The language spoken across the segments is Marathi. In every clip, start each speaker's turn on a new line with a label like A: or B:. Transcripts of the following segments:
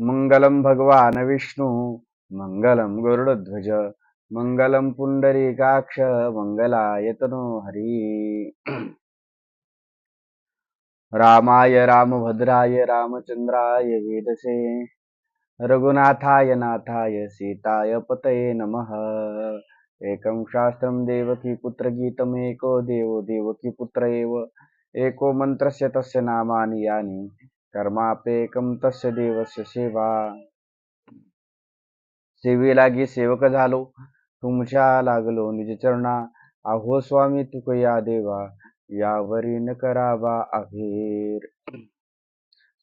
A: मंगलम भगवान विष्णू मंगलम गरुडध्वज मंगलम पुंडरीकाक्ष मंगलायतनो हरी। रामाय रामभद्राय रामचंद्राय वेदसे रघुनाथाय नाथाय सीताय पतये नमः। एकं शास्त्रं देवकी पुत्रगीतमेको देवो देवकी पुत्र एव। एको मंत्रस्य तस्य नामानि यानि। कर्मापेकं तस्य देवस्य सेवा. सेवे लागी सेवक झालो तुमच्या लागलो निज चरणा. अहो स्वामी तुक या देवा यावरी न करावा अभेर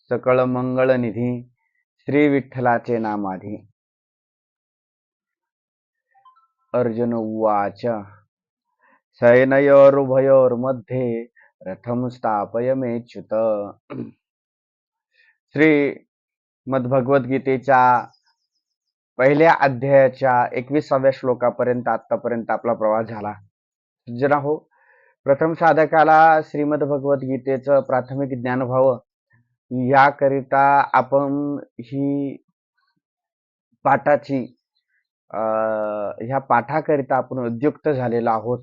A: सकळ मंगळ निधी श्री विठ्ठलाचे नामाधी अर्जुन उवाच सैनयोरुभयोर्मध्ये रथम स्थापय मेच्युत. श्री मद्भगवद्गीतेच्या पहिल्या अध्यायाच्या एकविसाव्या श्लोकापर्यंत आतापर्यंत आपला प्रवास झाला. जना हो प्रथम साधकाला श्रीमद भगवद्गीतेचं प्राथमिक ज्ञान व्हावं याकरिता आपण ही पाठाची ह्या पाठाकरिता आपण उद्युक्त झालेलो आहोत.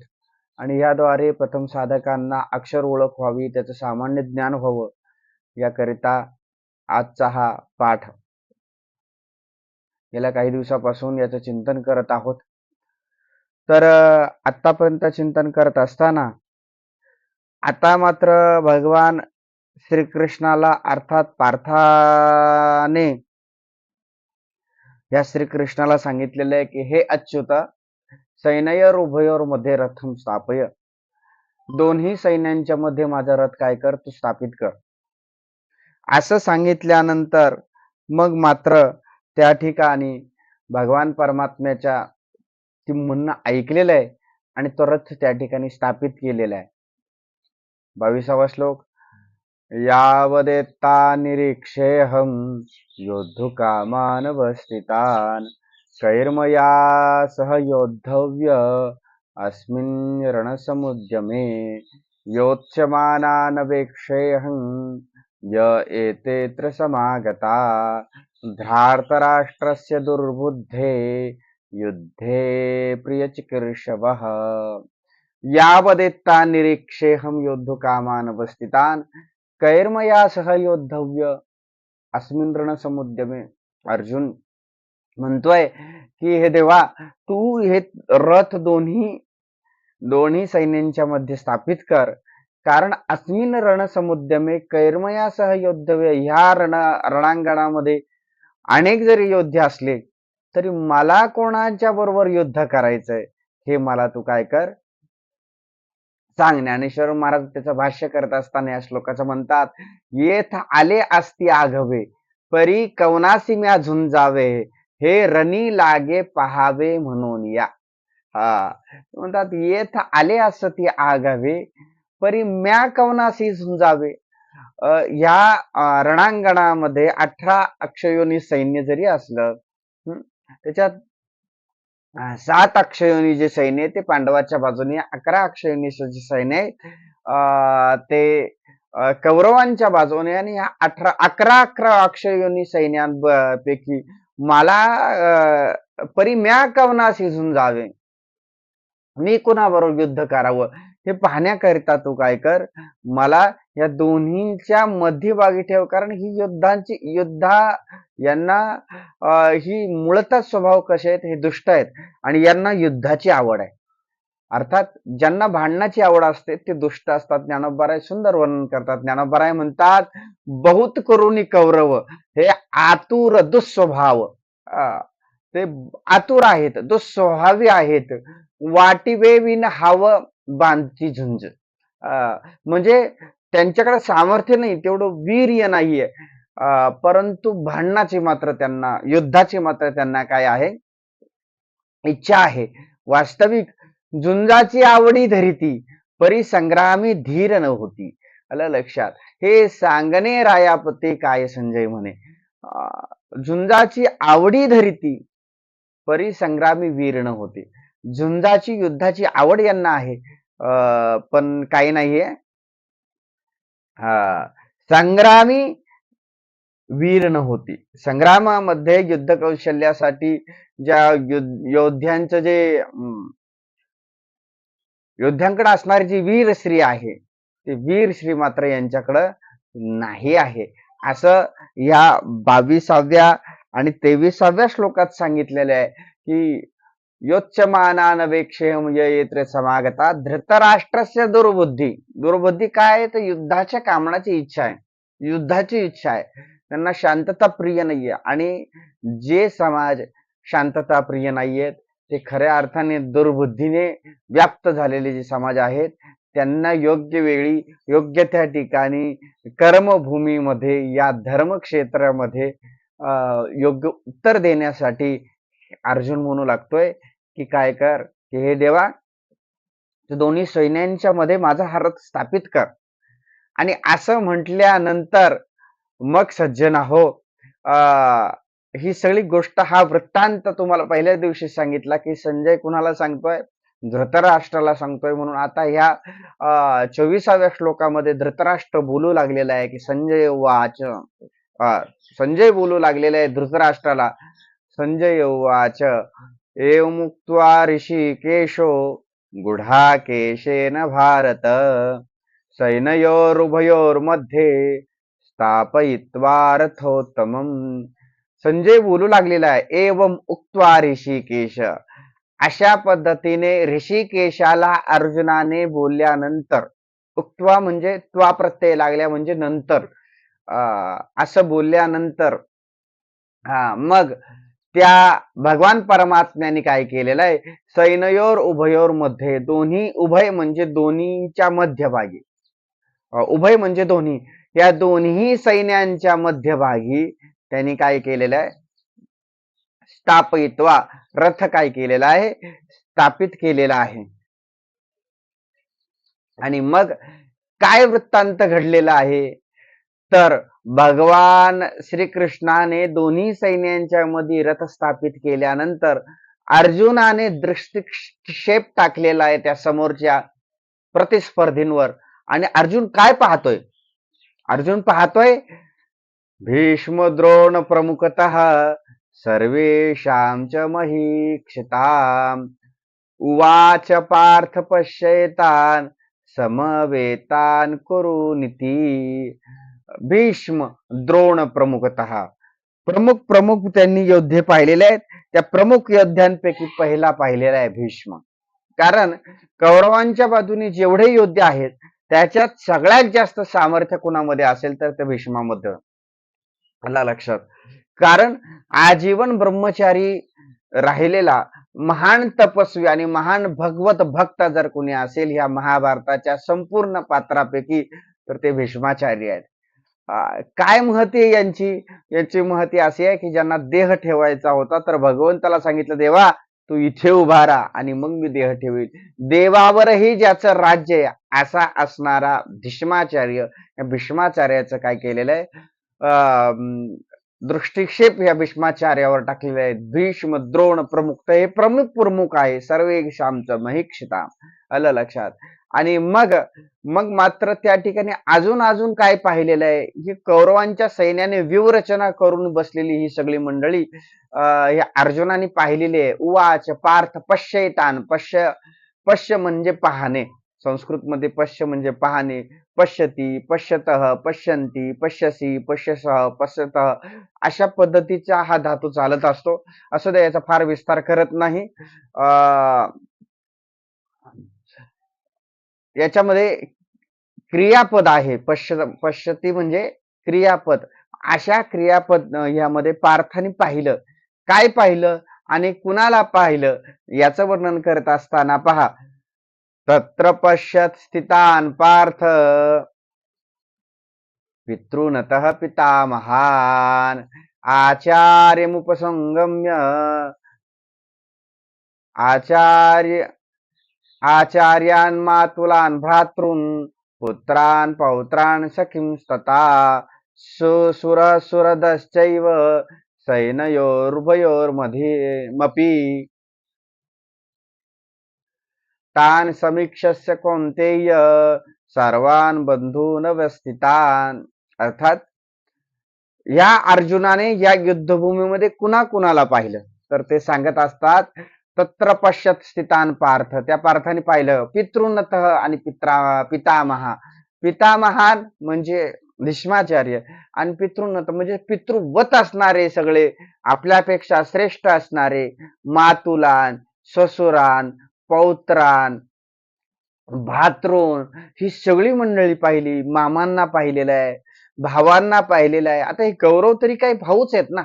A: आणि याद्वारे प्रथम साधकांना अक्षर ओळख व्हावी त्याचं सामान्य ज्ञान व्हावं याकरिता आजचा हा पाठ. गेल्या काही दिवसापासून याचं चिंतन करत आहोत. तर आतापर्यंत चिंतन करत असताना आता मात्र भगवान श्रीकृष्णाला अर्थात पार्थाने या श्रीकृष्णाला सांगितलेलं आहे की हे अच्युत सैनयर उभयोरमध्ये रथम स्थापय. दोन्ही सैन्यांच्या मध्ये माझा रथ काय कर? तू स्थापित कर. असं सांगितल्यानंतर मग मात्र त्या ठिकाणी भगवान परमात्म्याच्या ती म्हणणं ऐकलेलं आहे आणि तो रथ त्या ठिकाणी स्थापित केलेला आहे. बावीसावा श्लोक. यावदेत्ता निरीक्षेऽहं योद्धुकामानवस्थितान् कैर्मया सह योद्धव्य अस्मिन् रणसमुद्यमे योत्स्यमानानवेक्षेऽहं य एतेऽत्र समागता धृतराष्ट्रस्य दुर्बुद्धे। युद्धे प्रियचिकीर्षवः। यावदेत्ता निरीक्षेऽहं योद्धुकामानवस्थितान्। कैर्मया सह योद्धव्य। अस्मिन रण समुद्यमे अर्जुन म्हणतोय की हे देवा तू हे रथ दोन्ही दोन्ही सैन्यांच्या मध्ये स्थापित कर. कारण अस्मिन रण समुद्यमे कैर्मयासह योद्धव्य ह्या रण रणांगणामध्ये अनेक जरी योद्धे असले तरी मला कोणाच्या बरोबर युद्ध करायचंय हे मला तू काय कर? सांग. ज्ञानेश्वर महाराज त्याचं भाष्य करत असताना या श्लोकाचं म्हणतात येथ आले असती आघवे परी कवनासी म्या झुंजावे हे रनी लागे पहावे म्हणून या. हा. म्हणतात येथ आले असती आघवे परी म्या कवनासी झुंजावे या रणांगणामध्ये अठरा अक्षयोनी सैन्य जरी असलं त्याच्यात सात अक्षयोनी जे सैन्य आहे ते पांडवाच्या बाजूने अकरा अक्षयोनी जे सैन्य आहे ते कौरवांच्या बाजूने आणि अठरा अकरा अकरा अक्षयोनी सैन्यांपैकी मला परी म्या कवना झुंजावे जावे मी कुणाबरोबर युद्ध करावं? हे पाहण्याकरिता तू काय कर मला या दोन्हीच्या मध्यभागी ठेव. कारण ही युद्धांची युद्धा यांना ही मूळतः स्वभाव कसे आहेत हे दुष्ट आहेत. आणि यांना युद्धाची आवड आहे. अर्थात ज्यांना भांडणाची आवड असते ते दुष्ट असतात. ज्ञानोबराय सुंदर वर्णन करतात. ज्ञानोबराय म्हणतात बहुत करुणी कौरव हे आतुर दुस्वभाव. ते आतुर आहेत दुस्वभावी आहेत. वाटिवे विन हाव बांधती झुंज. म्हणजे त्यांच्याकडे सामर्थ्य नाही तेवढं वीर्य नाहीये. परंतु भांडणाची मात्र त्यांना युद्धाची मात्र त्यांना काय आहे? इच्छा आहे. वास्तविक झुंजाची आवडी धरिती परी संग्रामी धीर न होती. आलं लक्षात. हे सांगणे रायापते काय संजय म्हणे. झुंजाची आवडी धरिती परी संग्रामी वीर न होते. झुंजाची युद्धाची आवड यांना आहे. पण काही नाहीये. हा. संग्रामी वीर नव्हती. संग्रामामध्ये युद्ध कौशल्यासाठी ज्या युद्ध- योद्ध्यांचं जे योद्ध्यांकडे असणारी जी वीर स्त्री आहे ते वीर श्री मात्र यांच्याकडं नाही आहे. असं या बावीसाव्या आणि तेविसाव्या श्लोकात सांगितलेलं आहे की योच्यमानान वेक्षेम येत्रे समागता धृतराष्ट्रस्य दुर्बुद्धी. दुर्बुद्धी काय? आहे तर युद्धाच्या कामनाची इच्छा आहे. युद्धाची इच्छा आहे. त्यांना शांतता प्रिय नाहीये. आणि जे समाज शांतता प्रिय नाहीयेत ते खऱ्या अर्थाने दुर्बुद्धीने व्याप्त झालेले जे समाज आहेत त्यांना योग्य वेळी योग्य त्या ठिकाणी कर्मभूमीमध्ये या धर्मक्षेत्रामध्ये योग्य उत्तर देण्यासाठी अर्जुन म्हणू लागतोय की काय कर की हे देवा दोन्ही सैन्यांच्या मध्ये माझा हा रथ स्थापित कर. आणि असं म्हटल्यानंतर मग सज्जन हो ही सगळी गोष्ट हा वृत्तांत तुम्हाला पहिल्या दिवशी सांगितला की संजय कुणाला सांगतोय? धृतराष्ट्राला सांगतोय म्हणून. आता ह्या अं, चोवीसाव्या श्लोकामध्ये धृतराष्ट्र बोलू लागलेला आहे की संजय वाच संजय बोलू लागलेला आहे धृतराष्ट्राला. संजय उवाच। एवमुक्त्वा ऋषिकेशो गुढाकेशेन भारत। सैनयोरुभयोर्मध्ये स्थापयित्वा रथोत्तमम। संजय बोलू लागलेला आहे एवम उक्त्वा ऋषिकेश। अशा पद्धतीने ऋषिकेशाला अर्जुनाने बोलल्यानंतर उक्त्वा म्हणजे त्वा प्रत्यय लागल्या म्हणजे नंतर अं, असं बोलल्यानंतर हा मग त्या भगवान परमात्म्याने काय केलेलं आहे? सैनयोर उभयोरमध्ये दोन्ही उभय म्हणजे दोन्हीच्या मध्यभागी. उभय म्हणजे दोन्ही. या दोन्ही सैन्यांच्या मध्यभागी त्यांनी काय केलेलं आहे? स्थापित्वा रथ काय केलेला आहे? स्थापित केलेला आहे. आणि मग काय वृत्तांत घडलेला आहे? तर भगवान श्रीकृष्णाने दोन्ही सैन्यांच्या मध्ये रथ स्थापित केल्यानंतर अर्जुनाने दृष्टिक्षेप टाकलेला आहे त्या समोरच्या प्रतिस्पर्धींवर. आणि अर्जुन काय पाहतोय? अर्जुन पाहतोय भीष्म द्रोण प्रमुखत सर्वेषां च महीक्षिताम् उवाच पार्थ पश्येतान् समवेतान् कुरुनिती भीष्म द्रोण प्रमुखत. प्रमुख प्रमुख त्यांनी योद्धे पाहिलेले आहेत. त्या प्रमुख योद्ध्यांपैकी पहिला पाहिलेला आहे भीष्म. कारण कौरवांच्या बाजूने जेवढे योद्धे आहेत त्याच्यात सगळ्यात जास्त सामर्थ्य कुणामध्ये असेल तर ते भीष्मामध्ये. आला लक्षात. कारण आजीवन ब्रह्मचारी राहिलेला महान तपस्वी आणि महान भगवत भक्त जर कोणी असेल ह्या महाभारताच्या संपूर्ण पात्रापैकी तर ते भीष्माचार्य आहेत. काय महती आहे यांची? यांची महती अशी आहे की ज्यांना देह ठेवायचा होता तर भगवंताला सांगितलं देवा तू इथे उभा राहा आणि मग मी देह ठेवील देवावरही ज्याचं राज्य आहे असा असणारा भीष्माचार्य या भीष्माचार्याचं काय केलेलं आहे? अं, दृष्टिक्षेप या भीष्माचार्यावर टाकलेला आहे. भीष्म द्रोण प्रमुख तर हे प्रमुख प्रमुख आहे. सर्वे श्यामचं महिक्षिता आलं लक्षात? आणि मग मग मात्र त्या ठिकाणी अजून अजून काय पाहिलेलं आहे? की कौरवांच्या सैन्याने व्यूहरचना करून बसलेली ही सगळी मंडळी अं, ह्या अर्जुनाने पाहिलेली आहे. उवाच पार्थ पश्यतान पश्य पश्य म्हणजे पाहणे. संस्कृत मध्ये पश्य म्हणजे पाहणे. पश्यती पश्यत पश्यंती पश्यसी पश्यसह पश्यत अशा पद्धतीचा हा धातू चालत असतो. असं द्या याचा फार विस्तार करत नाही. अं, याच्यामध्ये क्रियापद आहे. पश्य पश्यती म्हणजे क्रियापद. अशा क्रियापद यामध्ये पार्थाने पाहिलं. काय पाहिलं आणि कुणाला पाहिलं याचं वर्णन करत असताना पहा. तत्र पश्यत स्थितान पार्थ. पितृनतः पितामहान आचार्यमुपसंगम्य। आचार्य आचार्यान मातुलान् भ्रातृन पुत्रान पौत्रान सखींस्तथा सुरसुरदश्चैव सैनयोरुभयोर्मध्ये मपि तान् समीक्षस्य या अर्जुनाने या युद्धभूमीमध्ये कुणा कुणाला पाहिलं? तर ते सांगत असतात तत्र पश्यत स्थितान पार्थ. त्या पार्थाने पाहिलं पितृनत आणि पित्रा पितामहा. पितामहान म्हणजे भीष्माचार्य आणि पितृनत म्हणजे पितृवत असणारे सगळे आपल्यापेक्षा श्रेष्ठ असणारे मातुलान ससुरान पौत्रान भातृन ही सगळी मंडळी पाहिली मामांना पाहिलेलं आहे भावांना पाहिलेलं आहे. आता हे गौरव तरी काही भाऊच आहेत ना.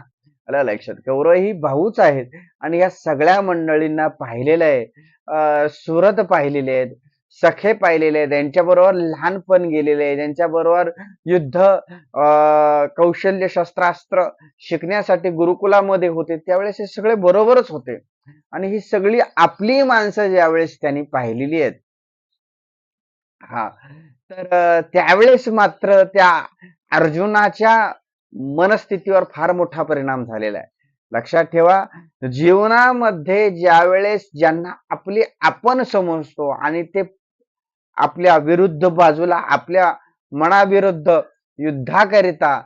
A: आलं लक्षात. कौरव ही भाऊच आहेत. आणि या सगळ्या मंडळींना पाहिलेलं आहे. सुरत पाहिलेले आहेत. सखे पाहिलेले आहेत. त्यांच्याबरोबर लहानपण गेलेले आहे. त्यांच्याबरोबर युद्ध अं, कौशल्य शस्त्रास्त्र शिकण्यासाठी गुरुकुलामध्ये होते. त्यावेळेस हे सगळे बरोबरच होते. आणि ही सगळी आपली माणसं ज्यावेळेस त्यांनी पाहिलेली आहेत. हा. तर त्यावेळेस मात्र त्या अर्जुनाच्या मनस्थितीवर फार मोठा परिणाम झालेला आहे. लक्षात ठेवा जीवनामध्ये ज्यावेळेस ज्यांना आपली आपण समजतो आणि ते आपल्या विरुद्ध बाजूला आपल्या मनाविरुद्ध युद्धाकरिता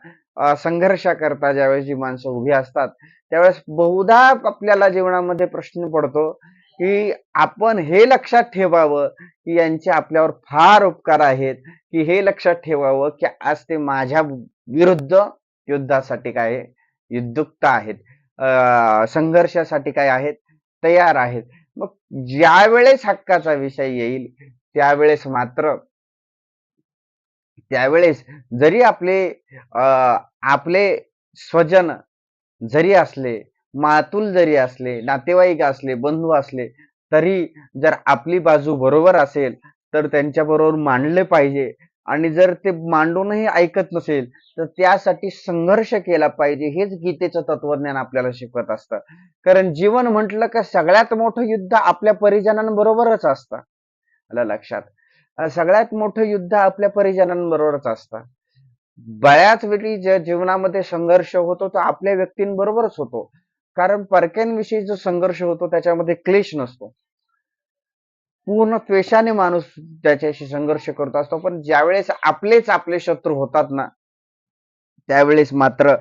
A: संघर्षाकरता ज्यावेळेस जी माणसं उभी असतात त्यावेळेस बहुधा आपल्याला जीवनामध्ये प्रश्न पडतो की आपण हे लक्षात ठेवावं की यांचे आपल्यावर फार उपकार आहेत की हे लक्षात ठेवावं की आज ते माझ्या विरुद्ध युद्धासाठी काय युद्धुक्त आहेत. संघर्षासाठी काय आहेत तयार आहेत. मग ज्यावेळेस हक्काचा विषय येईल त्यावेळेस मात्र त्यावेळेस जरी आपले अं, आपले स्वजन जरी असले मातुल जरी असले नातेवाईक असले बंधू असले तरी जर आपली बाजू बरोबर असेल तर त्यांच्या बरोबर मांडले पाहिजे आणि जर ते मांडूनही ऐकत नसेल तर त्यासाठी संघर्ष केला पाहिजे हेच गीतेचं तत्वज्ञान आपल्याला शिकवत असतं. कारण जीवन म्हटलं का सगळ्यात मोठं युद्ध आपल्या परिजनांबरोबरच असतं. आलं लक्षात? सगळ्यात मोठं युद्ध आपल्या परिजनांबरोबरच असतं. बऱ्याच वेळी ज्या जीवनामध्ये संघर्ष होतो तो आपल्या व्यक्तींबरोबरच होतो. कारण परक्यांविषयी जो संघर्ष होतो त्याच्यामध्ये क्लेश नसतो. पूर्ण त्वेषाने माणूस त्याच्याशी संघर्ष करत असतो. पण ज्यावेळेस आपलेच आपले शत्रू होतात ना त्यावेळेस मात्र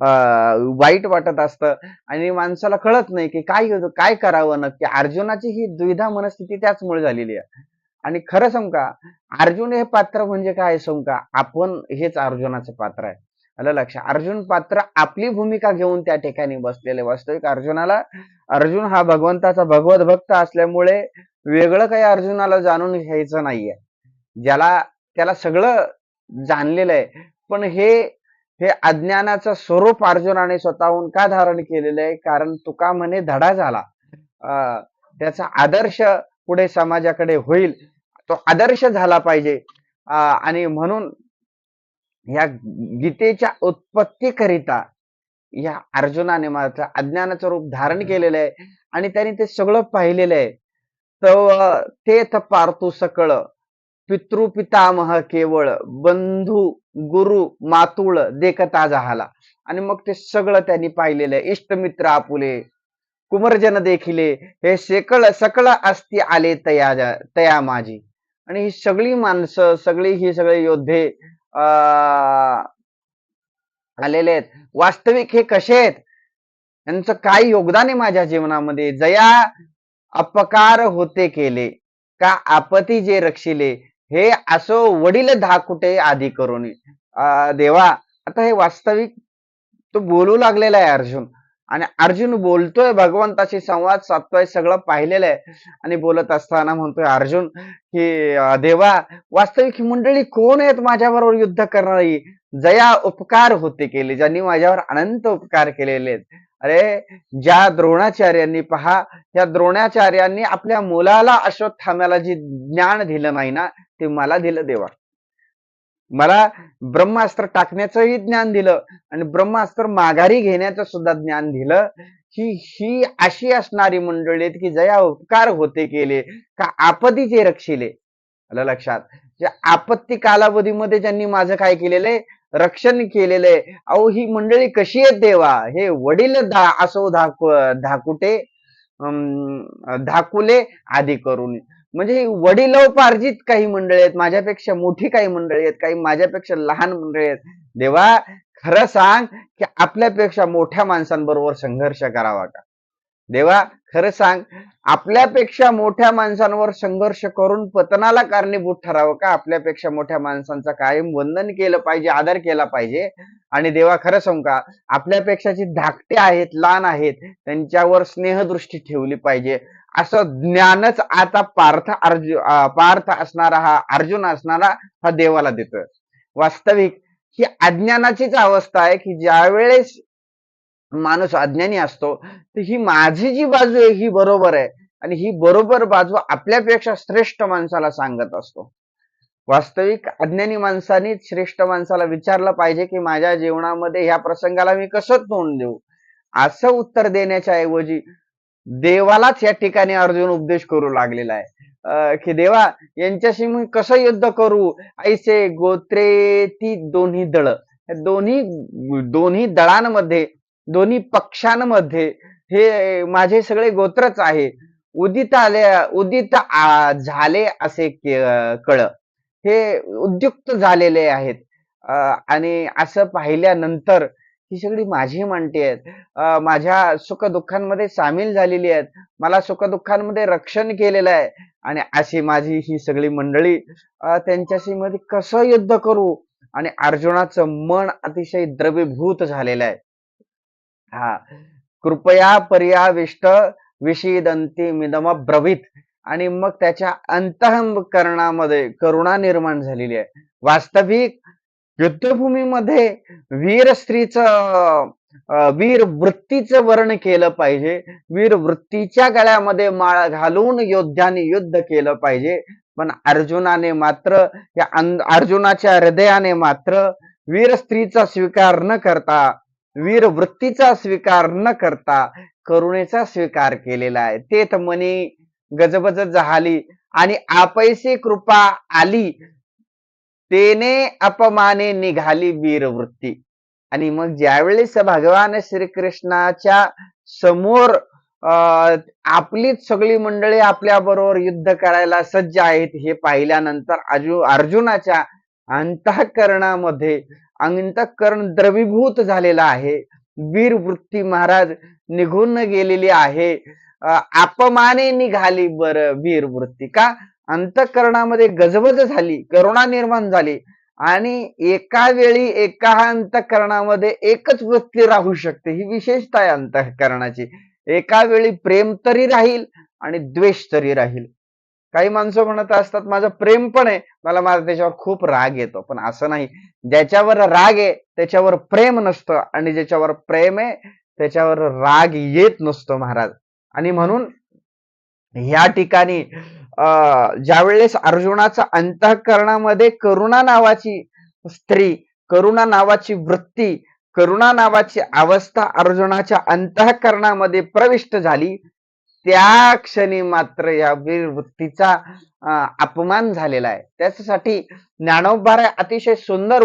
A: अं, वाईट वाटत असतं. आणि माणसाला कळत नाही की काय काय करावं नक्की. अर्जुनाची ही द्विधा मनस्थिती त्याचमुळे झालेली आहे. आणि खरं सांग का? अर्जुन हे पात्र म्हणजे काय सांगू का? आपण हेच अर्जुनाचं पात्र आहे. आलं लक्ष. अर्जुन पात्र आपली भूमिका घेऊन त्या ठिकाणी बसलेले. वास्तविक अर्जुनाला अर्जुन हा भगवंताचा भगवत भक्त असल्यामुळे वेगळं काही अर्जुनाला जाणून घ्यायचं नाहीये. ज्याला त्याला सगळं जाणलेलं आहे. पण हे हे अज्ञानाचं स्वरूप अर्जुनाने स्वतःहून का धारण केलेलं आहे? कारण तुका म्हणे धडा झाला. अं, त्याचा आदर्श पुढे समाजाकडे होईल. तो आदर्श झाला पाहिजे. आणि म्हणून या गीतेच्या उत्पत्तीकरिता या अर्जुनाने मात्र अज्ञानाचं रूप धारण केलेलं आहे आणि त्याने ते सगळं पाहिलेलं आहे. तर तेथ पार्थू सकळ पितृपितामह केवळ बंधू गुरु मातुळ देखता झाला आणि मग ते सगळं त्यांनी पाहिलेलं आहे. इष्टमित्र आपुले कुमरजन देखिले हे सेकळ सकळ असती आले तया तया माझी आणि ही सगळी माणसं सगळी ही सगळे योद्धे आलेले आहेत. वास्तविक हे कसे आहेत? यांचं काय योगदान आहे माझ्या जीवनामध्ये? जया अपकार होते केले. का आपती जे रक्षिले हे असो वडील धाकुटे आधी करून. देवा आता हे वास्तविक तो बोलू लागलेला आहे अर्जुन. आणि अर्जुन बोलतोय भगवंताशी संवाद साधतोय सगळं पाहिलेलं आहे आणि बोलत असताना म्हणतोय अर्जुन की देवा वास्तविक ही मंडळी कोण आहेत माझ्याबरोबर युद्ध करणारी? जया उपकार होते केले ज्यांनी माझ्यावर अनंत उपकार केलेले आहेत. अरे ज्या द्रोणाचार्यांनी पहा त्या द्रोणाचार्यांनी आपल्या मुलाला अश्वत्थाम्याला जे ज्ञान दिलं नाही ना ते मला दिलं देवा. मला ब्रह्मास्त्र टाकण्याचंही ज्ञान दिलं आणि ब्रह्मास्त्र माघारी घेण्याचं सुद्धा ज्ञान दिलं ही ही अशी असणारी मंडळी आहेत की जया उपकार होते केले का आपत्तीचे रक्षिले. आलं लक्षात? आपत्ती कालावधीमध्ये ज्यांनी माझं काय केलेलं आहे? रक्षण केलेलं आहे. अहो ही मंडळी कशी आहेत देवा? हे वडील धा असो धाकु धाकुटे अं, धाकुले आधी करून. म्हणजे वडिलोपार्जित काही मंडळी आहेत माझ्यापेक्षा मोठी काही मंडळी आहेत काही माझ्यापेक्षा लहान मंडळी आहेत. देवा खरं सांग की आपल्यापेक्षा मोठ्या माणसांबरोबर संघर्ष करावा का? देवा खरं सांग आपल्यापेक्षा मोठ्या माणसांवर संघर्ष करून पतनाला कारणीभूत ठरावं का? आपल्यापेक्षा मोठ्या माणसांचा कायम वंदन केलं पाहिजे आदर केला पाहिजे. आणि देवा खरं सांगू का? आपल्यापेक्षा जी धाकटे आहेत लहान आहेत त्यांच्यावर स्नेहदृष्टी ठेवली पाहिजे. असं ज्ञानच आता पार्थ अर्जु पार्थ असणारा हा अर्जुन असणारा हा देवाला देतोय. वास्तविक ही अज्ञानाचीच अवस्था आहे की ज्या वेळेस माणूस अज्ञानी असतो तर ही माझी जी बाजू आहे ही बरोबर आहे. आणि ही बरोबर बाजू आपल्यापेक्षा श्रेष्ठ माणसाला सांगत असतो. वास्तविक अज्ञानी माणसाने श्रेष्ठ माणसाला विचारलं पाहिजे की माझ्या जीवनामध्ये ह्या प्रसंगाला मी कसं तोंड देऊ? असं उत्तर देण्याच्या ऐवजी देवालाच या ठिकाणी अर्जुन उपदेश करू लागलेला आहे. अं, की देवा यांच्याशी मी कसं युद्ध करू? ऐसे गोत्रे ती दोन्ही दळ. दोन्ही दोन्ही दळांमध्ये दोन्ही पक्षांमध्ये हे माझे सगळे गोत्रच आहे. उदित आले उदित झाले असे कळ. हे उद्युक्त झालेले आहेत. आणि असं पाहिल्यानंतर ही सगळी माझी मांडती आहेत. माझ्या सुखदुःखांमध्ये सामील झालेली आहेत. मला सुखदुःखांमध्ये रक्षण केलेलं आहे. आणि अशी माझी ही सगळी मंडळी त्यांच्याशी मध्ये कसं युद्ध करू? आणि अर्जुनाचं मन अतिशय द्रवीभूत झालेलं आहे. हा. कृपया पर्याविष्ट विषीदंती मिदम ब्रवीत आणि मग त्याच्या अंतःकरणामध्ये करुणा निर्माण झालेली आहे. वास्तविक युद्धभूमीमध्ये वीर स्त्रीचं वीर वृत्तीचं वर्ण केलं पाहिजे. वीर वृत्तीच्या गळ्यामध्ये माळ घालून योद्ध्याने युद्ध केलं पाहिजे. पण अर्जुनाने मात्र या अर्जुनाच्या हृदयाने मात्र वीर स्त्रीचा स्वीकार न करता वीर वृत्तीचा स्वीकार न करता करुणेचा स्वीकार केलेला आहे. तेथ मनी गजबज झाली आणि आपैसे कृपा आली तेने अपमाने निघाली वीरवृत्ती. आणि मग ज्यावेळेस भगवान श्रीकृष्णाच्या समोर आपलीच सगळी मंडळी आपल्या बरोबर युद्ध करायला सज्ज आहेत हे पाहिल्यानंतर अजू अर्जुनाच्या अंतःकरणामध्ये अंतःकरण द्रवीभूत झालेला आहे. वीर वृत्ती महाराज निघून गेलेली आहे. अपमाने निघाली बर वीर वृत्ती का? अंतःकरणामध्ये गजबज झाली करुणा निर्माण झाली आणि एका वेळी एका अंतःकरणामध्ये एकच वृत्ती राहू शकते ही विशेषता आहे अंतःकरणाची. एका वेळी प्रेम तरी राहील आणि द्वेष तरी राहील. काही माणसं म्हणत असतात माझं प्रेम पण आहे. मला माझा त्याच्यावर खूप राग येतो पण असं नाही. ज्याच्यावर राग आहे त्याच्यावर प्रेम नसतं आणि ज्याच्यावर प्रेम आहे त्याच्यावर राग येत नसतो महाराज. आणि म्हणून ह्या ठिकाणी ज्यावेळेस अर्जुनाचा अंतःकरणामध्ये करुणा नावाची स्त्री करुणा नावाची वृत्ती करुणा नावाची अवस्था अर्जुनाच्या अंतःकरणामध्ये प्रविष्ट झाली त्या क्षणी मात्र या वीर वृत्तीचा अपमान झालेला आहे. त्याच्यासाठी ज्ञानोबाराय अतिशय सुंदर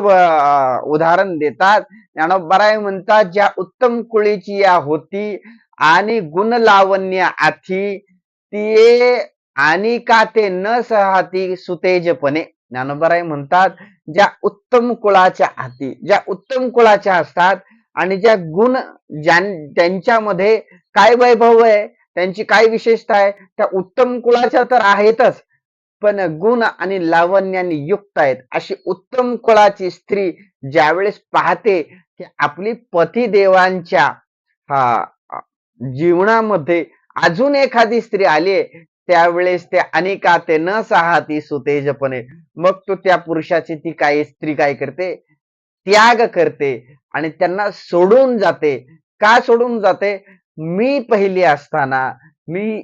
A: उदाहरण देतात. ज्ञानोबाराय म्हणतात ज्या उत्तम कुळीची या होती आणि गुण लावण्य आथी ती आणि का ते न सहाती सुतेजपणे. ज्ञानोबराय म्हणतात ज्या उत्तम कुळाच्या हाती ज्या उत्तम कुळाच्या असतात आणि ज्या गुण ज्या त्यांच्यामध्ये काय वैभव आहे त्यांची काय विशेषता आहे त्या उत्तम कुळाच्या तर आहेतच पण गुण आणि लावण्याने युक्त आहेत. अशी उत्तम कुळाची स्त्री ज्यावेळेस पाहते की आपली पतिदेवांच्या हा जीवनामध्ये अजून एखादी स्त्री आली त्यावेळेस ते अनेका ते न सहा ती सुतेजपणे. मग तो त्या पुरुषाची ती काय स्त्री काय करते? त्याग करते आणि त्यांना सोडून जाते. का सोडून जाते? मी पहिली असताना मी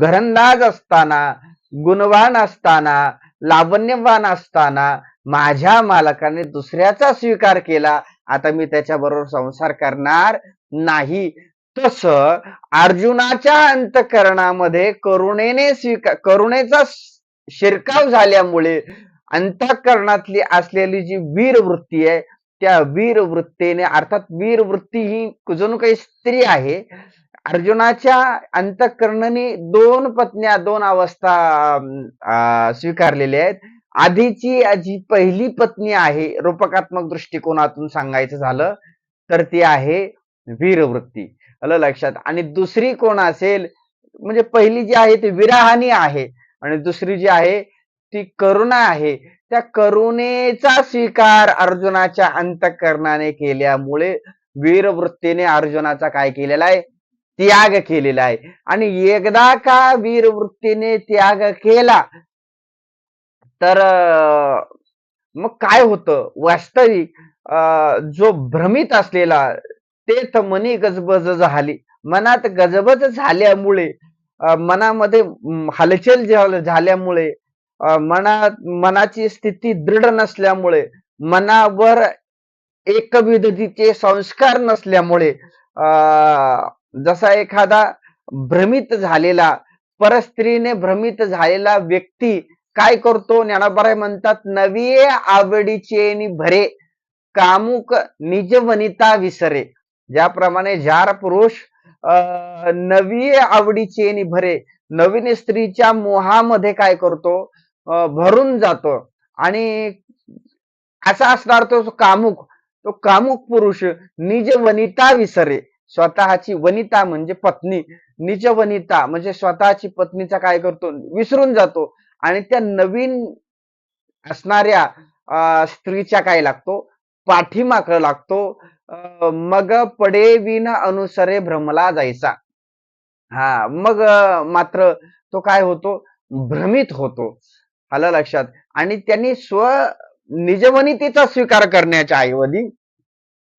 A: घरंदाज असताना गुणवान असताना लावण्यवान असताना माझ्या मालकाने दुसऱ्याचा स्वीकार केला. आता मी त्याच्याबरोबर संसार करणार नाही. तस अर्जुनाच्या अंतकरणामध्ये करुणेने स्वीकार करुणेचा शिरकाव झाल्यामुळे अंतःकरणातली असलेली जी वीर वृत्ती आहे त्या वीर वृत्तीने अर्थात वीर वृत्ती ही जणू काही स्त्री आहे अर्जुनाच्या अंतःकरणाने दोन पत्न्या दोन अवस्था स्वीकारलेल्या आहेत. आधीची जी पहिली पत्नी आहे रूपकात्मक दृष्टिकोनातून सांगायचं झालं तर ती आहे वीरवृत्ती. आलं लक्षात. आणि दुसरी कोण असेल? म्हणजे पहिली जी आहे ती विराहानी आहे. आणि दुसरी जी आहे ती करुणा आहे. त्या करुणेचा स्वीकार अर्जुनाच्या अंतकरणाने केल्यामुळे वीरवृत्तीने अर्जुनाचा काय केलेला आहे? त्याग केलेला आहे. आणि एकदा का वीरवृत्तीने त्याग केला तर मग काय होतं? वास्तविक अं, जो भ्रमित असलेला ते मनी गजबज झाली. मनात गजबज झाल्यामुळे मनामध्ये हालचाल झाल्यामुळे मनात मनाची स्थिती दृढ नसल्यामुळे मनावर एकविधतेचे संस्कार नसल्यामुळे अं, जसा एखादा भ्रमित झालेला परस्त्रीने भ्रमित झालेला व्यक्ती काय करतो? ज्ञानाबाराय म्हणतात नवी आवडीचे भरे कामुक निजवनिता विसरे. ज्याप्रमाणे जार पुरुष अं, नवी आवडीचे नि भरे नवीन स्त्रीच्या मोहामध्ये काय करतो? भरून जातो. आणि असा असणार तो कामुक तो कामुक पुरुष निज वनिता विसरे. स्वतःची वनिता म्हणजे पत्नी. निज वनिता म्हणजे स्वतःची पत्नीचा काय करतो? विसरून जातो. आणि त्या नवीन असणाऱ्या अं, स्त्रीच्या काय लागतो? पाठीमाग लागतो. मग पडे विन अनुसरे भ्रमला जायचा. हा मग मात्र तो काय होतो? भ्रमित होतो. आलं लक्षात? आणि त्यांनी स्व निजवनितीचा स्वीकार करण्याच्या ऐवजी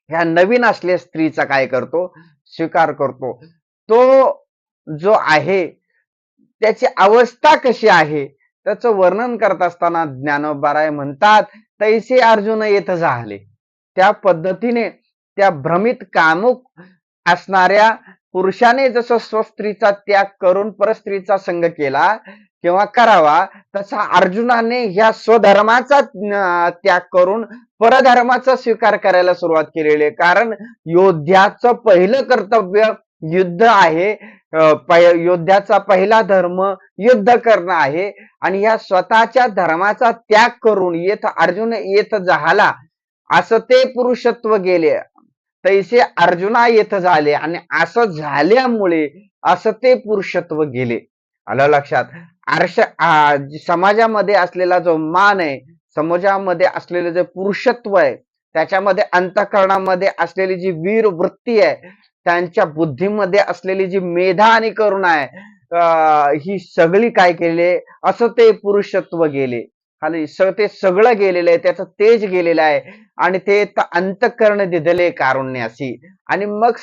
A: ह्या नवीन असलेल्या स्त्रीचा काय करतो? स्वीकार करतो. तो जो आहे त्याची अवस्था कशी आहे? त्याचं वर्णन करत असताना ज्ञानोबाराय म्हणतात तैसे अर्जुन येत झाले. त्या पद्धतीने त्या भ्रमित कामुक असणाऱ्या पुरुषाने जसं स्वस्त्रीचा त्याग करून परस्त्रीचा संग केला किंवा करावा तसा अर्जुनाने ह्या स्वधर्माचा त्याग करून परधर्माचा स्वीकार करायला सुरुवात केलेली आहे. कारण योद्ध्याचं पहिलं कर्तव्य युद्ध आहे. योद्ध्याचा पहिला धर्म युद्ध करणं आहे. आणि या स्वतःच्या धर्माचा त्याग करून येथ अर्जुन येथ झाला. असं ते पुरुषत्व गेले. तैसे अर्जुना येथे झाले आणि असं झाल्यामुळे असं ते पुरुषत्व गेले. आलं लक्षात? आर्ष समाजामध्ये असलेला जो मान आहे समाजामध्ये असलेलं जे पुरुषत्व आहे त्याच्यामध्ये अंतकरणामध्ये असलेली जी वीर वृत्ती आहे त्यांच्या बुद्धीमध्ये असलेली जी मेधा आणि करुणा आहे ही सगळी काय केले? असं ते पुरुषत्व गेले. खाली ते सगळं गेलेलं आहे त्याचं तेज गेलेलं आहे. आणि ते अंतकरण दिदले कारुण्यासी आणि मग